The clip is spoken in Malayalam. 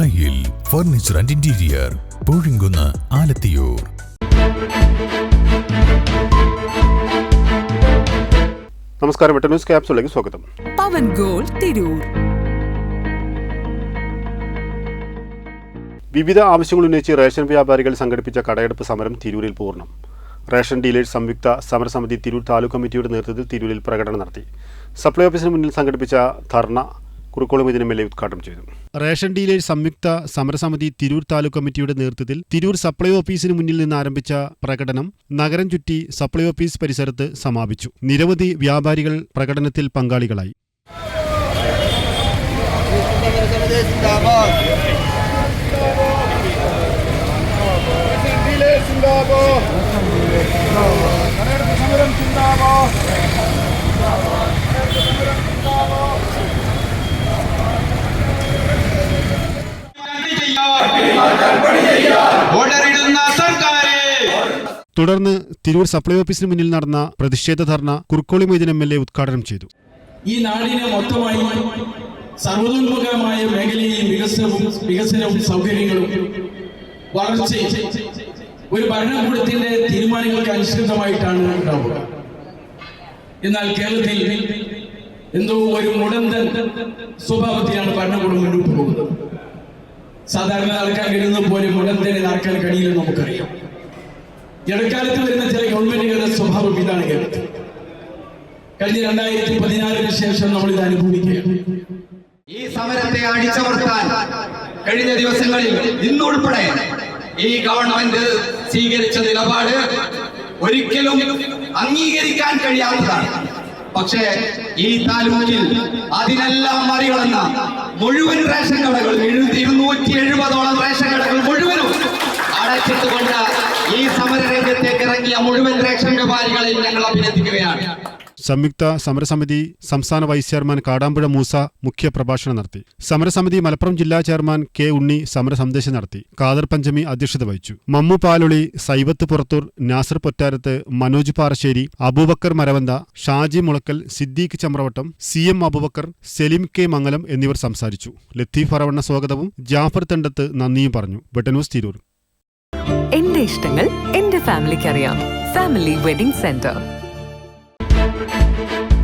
ദായിൽ furniture and interior Poozhikunnu Alathiyur. നമസ്കാരം വെട്ട ന്യൂസ് ക്യാപ്സിലേക്ക് സ്വാഗതം. പവൻ ഗോൾ തിരൂർ. വിവിധ ആവശ്യങ്ങൾ ഉന്നയിച്ച് റേഷൻ വ്യാപാരികൾ സംഘടിപ്പിച്ച കടയെടുപ്പ് സമരം തിരൂരിൽ പൂർണം. റേഷൻ ഡീലേഴ്സ് സംയുക്ത സമരസമിതി തിരൂർ താലൂക്ക് കമ്മിറ്റിയുടെ നേതൃത്വത്തിൽ തിരൂരിൽ പ്രകടനം നടത്തി. സപ്ലൈ ഓഫീസിന് മുന്നിൽ സംഘടിപ്പിച്ച ധർണ കുറുക്കോളം ഇതിന് മേലെ ഉദ്ഘാടനം ചെയ്തു. റേഷൻ ഡീലേഴ്സ് സംയുക്ത സമരസമിതി തിരൂർ താലൂക്ക് കമ്മിറ്റിയുടെ നേതൃത്വത്തിൽ തിരൂർ സപ്ലൈ ഓഫീസിന് മുന്നിൽ നിന്ന് ആരംഭിച്ച പ്രകടനം നഗരം ചുറ്റി സപ്ലൈ ഓഫീസ് പരിസരത്ത് സമാപിച്ചു. നിരവധി വ്യാപാരികൾ പ്രകടനത്തിൽ പങ്കാളികളായി. തുടർന്ന് തിരൂർ സപ്ലൈ ഓഫീസിന് മുന്നിൽ നടന്ന പ്രതിഷേധ dharna Kurukkoli Moideen M L A ഉദ്ഘാടനം ചെയ്തു. ഈ നാടിനെ മൊത്തമായി സർവതോന്മുഖമായ മേഖലയിൽ വികസനവും വികസനവും സൗകര്യങ്ങളും വളർച്ചയും ഒരു ഭരണകൂടത്തിന്റെ തീരുമാനങ്ങൾക്ക് അനുസൃതമായിട്ടാണ് ഉണ്ടാവുക. എന്നാൽ കേരളത്തിൽ എന്തോ ഒരു മുടന്തൻ സ്വഭാവത്തിലാണ് ഭരണകൂടം മുന്നോട്ട് പോകുന്നത്. സാധാരണ നടക്കാൻ കഴിയുന്ന പോലെ മുടന്തനെ നടക്കാൻ കഴിയില്ലെന്ന് നമുക്കറിയാം. ഇടക്കാലത്ത് വരുന്ന ചില ഗവൺമെന്റുകളുടെ സ്വഭാവം ഇതാണ് കേരളത്തിൽ. കഴിഞ്ഞ രണ്ടായിരത്തി പതിനാറിന് ശേഷം നമ്മൾ ഇത് അനുഭവിക്കുകയാണ് ഈ സമരത്തെ അടിച്ചമർത്താൻ കഴിഞ്ഞ ദിവസങ്ങളിൽ ഇന്നുൾപ്പെടെ ഈ ഗവൺമെന്റ് സ്വീകരിച്ച നിലപാട് ഒരിക്കലും അംഗീകരിക്കാൻ കഴിയാത്തതാണ്. പക്ഷേ ഈ താലൂക്കിൽ അതിനെല്ലാം മറികടന്ന മുഴുവൻ റേഷൻ കടകൾ ഇരുന്നൂറ്റി എഴുപതോളം റേഷൻ കടകൾ മുഴുവനും അടച്ചിട്ടുകൊണ്ട് ഈ സമരരംഗത്തേക്ക് ഇറങ്ങിയ മുഴുവൻ റേഷൻ വ്യാപാരികളെയും ഞങ്ങൾ അഭിനന്ദിക്കുകയാണ്. സംയുക്ത സമരസമിതി സംസ്ഥാന വൈസ് ചെയർമാൻ കാടാമ്പുഴ മൂസ മുഖ്യ പ്രഭാഷണം നടത്തി. സമരസമിതി മലപ്പുറം ജില്ലാ ചെയർമാൻ കെ ഉണ്ണി സമര സന്ദേശം നടത്തി. കാദർ പഞ്ചമി അധ്യക്ഷത വഹിച്ചു. Mammu Paluli Saibath Purathur Nasser Pottarath Manoj Parassery Aboobacker Maravanta Shaji Mulakkal Siddique Chamravattam C M Aboobacker Selim K Mangalam എന്നിവർ സംസാരിച്ചു. ലത്തീഫ് അറവണ്ണ സ്വാഗതവും ജാഫർ തെണ്ടത്ത് നന്ദിയും പറഞ്ഞു. വെട്ടന്യൂസ് തിരൂർ. എന്റെ ഇഷ്ടങ്ങൾ എന്റെ ഫാമിലിക്ക് അറിയാം family wedding centre. Thank you.